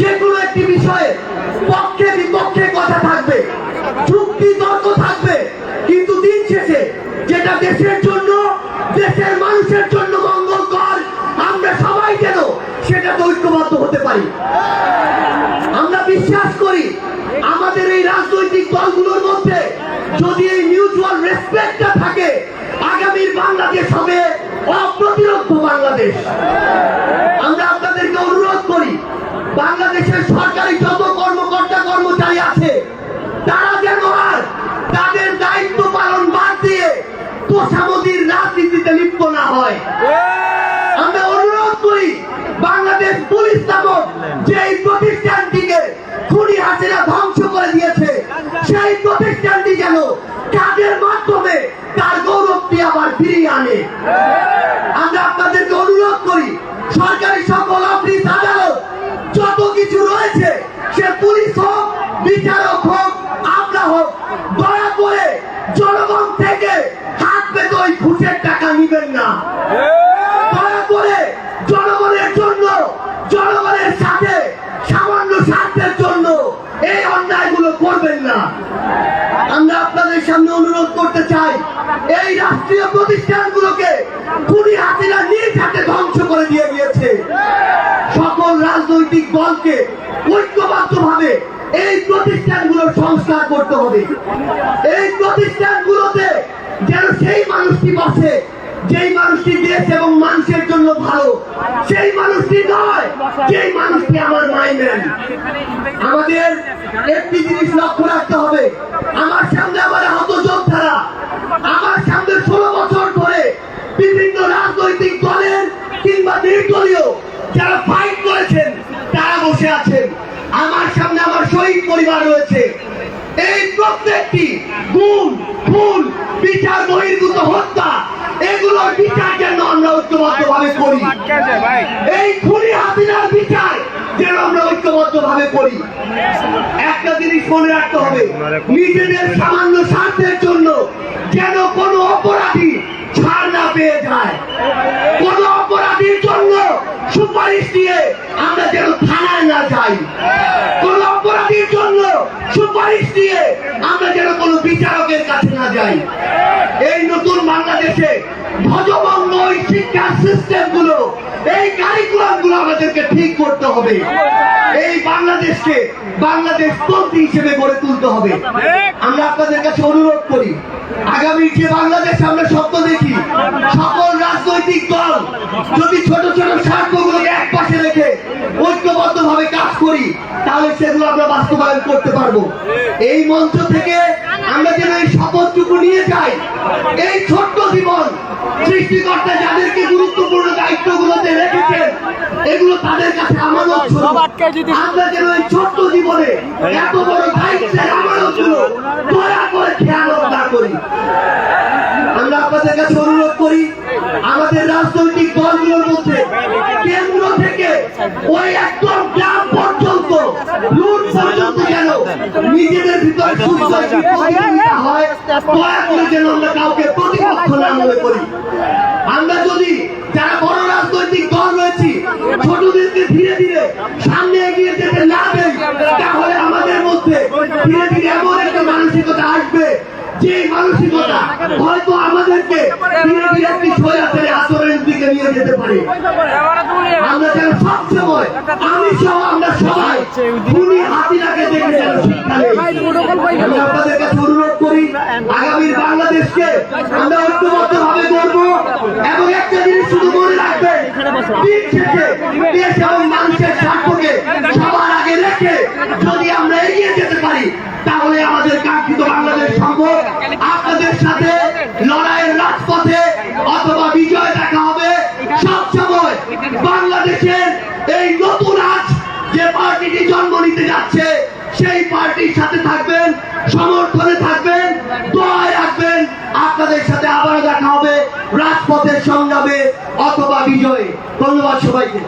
যে কোনো একটি বিষয়ে পক্ষে বিপক্ষে কথা থাকবে, যুক্তি তর্ক থাকবে, কিন্তু দিন শেষে যেটা দেশের জন্য, দেশের মানুষের জন্য মঙ্গলকর, আমরা সবাই যেন সেটা ঐক্যবদ্ধ হতে পারি। আমরা বিশ্বাস করি আমাদের এই রাজনৈতিক দলগুলোর মধ্যে যদি এই মিউচুয়াল রেসপেক্টটা থাকে, আগামীর বাংলাদেশ হবে অপ্রতিরোধ বাংলাদেশ। আমরা আপনাদেরকে অনুরোধ করি বাংলাদেশের সরকারি যত কর্মকর্তা কর্মচারী আছে, তারা যেন আর তাদের দায়িত্ব পালন বাদ দিয়ে তোষামতির রাজনীতিতে লিপ্ত না হয়। আমরা অনুরোধ করি, বাংলাদেশ পুলিশ নামক যে প্রতিষ্ঠানটিকে খুনি হাসিনা ধ্বংস করে দিয়েছে, সেই প্রতিষ্ঠানটি যেন কাজের মাধ্যমে তার গৌরবটি আবার ফিরিয়ে আনে। সামনে অনুরোধ করতে চাই, এই রাষ্ট্রীয় প্রতিষ্ঠানগুলোকে খুনি হাসিনা নিজ হাতে ধ্বংস করে দিয়ে গিয়েছে। সকল রাজনৈতিক দলকে ঐক্যবদ্ধভাবে এই প্রতিষ্ঠানগুলোর সংস্কার করতে হবে। এই প্রতিষ্ঠানগুলোতে যেন সেই মানুষটি বসে যেই মানুষটি দেশ এবং মানুষের জন্য ভালো, সেই মানুষটি নয়, যেই মানুষটি আমার মাইনেন আমাদের একটি জিনিস লক্ষ্য রাখতে হবে। আমার রাজনৈতিক দলের কিংবা নির্দলীয় যারা ফাইট করেছেন, তারা বসে আছেন। আমার সামনে আমার শহীদ পরিবার রয়েছে। এই প্রত্যেকটি গুম ফুল বিচার, বহির্ভূত হত্যা, এগুলোর বিচার যেন আমরা ঐক্যবদ্ধ ভাবে করি। এই খুনি হাসিনার বিচার যেন আমরা ঐক্যবদ্ধ ভাবে করি। একটা জিনিস মনে রাখতে হবে, নিজেদের সামান্য স্বার্থের জন্য যেন কোনো অপরাধী পেয়ে যায়। কোন অপরাধীর জন্য সুপারিশ দিয়ে আমরা যেন থানায় না যাই। কোন অপরাধীর জন্য সুপারিশ দিয়ে আমরা যেন কোনো বিচারকের কাছে না যাই। এই নতুন বাংলাদেশে ধ্বজভঙ্গ ওই শিক্ষার সিস্টেমগুলো এই কারিকুলামগুলো আমাদেরকে ঠিক করতে হবে। এই বাংলাদেশকে বাংলাদেশ পন্থী হিসেবে গড়ে তুলতে হবে। আমরা আপনাদের কাছে অনুরোধ করি, আগামী যে বাংলাদেশ আমরা স্বপ্ন দেখি, সকল রাজনৈতিক দল যদি ছোট ছোট স্বার্থগুলোকে এক পাশে রেখে ঐক্যবদ্ধ ভাবে কাজ করি, তাহলে সেগুলো আমরা বাস্তবায়ন করতে পারব। এই মঞ্চ থেকে আমরা যেন এই শপথটুকু নিয়ে যাই এই ছোট্ট জীবন সৃষ্টিকর্তা যাদেরকে গুরুত্বপূর্ণ দায়িত্বগুলোতে রেখেছেন এগুলো তাদের কাছে আমানত ছিল। সব আটকে দিতে- আমরা যেন এই ছোট্ট জীবনে এত বড় দায়িত্বের আমানতগুলো দয়া করে খেয়ালত না করি। আমরা আপনাদের কাছে অনুরোধ করি আমাদের রাজনৈতিক দলগুলোর মধ্যে কেন্দ্র থেকে ওই একদম গ্রাম পর্যন্ত লুট পর্যন্ত যেন নিজেদের ভিতরে সুস্থ হয় দয়া করে যেন আমরা কাউকে প্রতিপক্ষ না মনে করি। আমরা যদি যারা বড় রাজনৈতিক যে মানসিকতা হয়তো আমাদেরকে ধীরে ধীরে একটি আচরণের দিকে নিয়ে যেতে পারে। আমরা যেন আমি সহ আমরা সবাই হাতিনাকে দেখে যেন শিক্ষা নেই। আমি অনুরোধ করি, আগামীর বাংলাদেশকে আমরা ঐক্যবদ্ধ ভাবে করব এবং একটা জিনিস শুধু মনে রাখবেন দিন শেষে দেশ এবং মানুষের স্বার্থকে সবার আগে রেখে যদি আমরা এগিয়ে যেতে পারি, তাহলে আমাদের কাঙ্ক্ষিত বাংলাদেশ সম্ভব। আপনাদের সাথে লড়াইয়ের রাজপথে অথবা বিজয় দেখা হবে। সবসময় বাংলাদেশের এই নতুন আজ যে পার্টিটি জন্ম নিতে যাচ্ছে, সেই পার্টির সাথে থাকবেন, সমর্থনে থাকবেন, দোয়ায় রাখবেন। আপনাদের সাথে আবারও দেখা হবে রাজপথের সংগ্রামে অথবা বিজয়ে। ধন্যবাদ সবাইকে।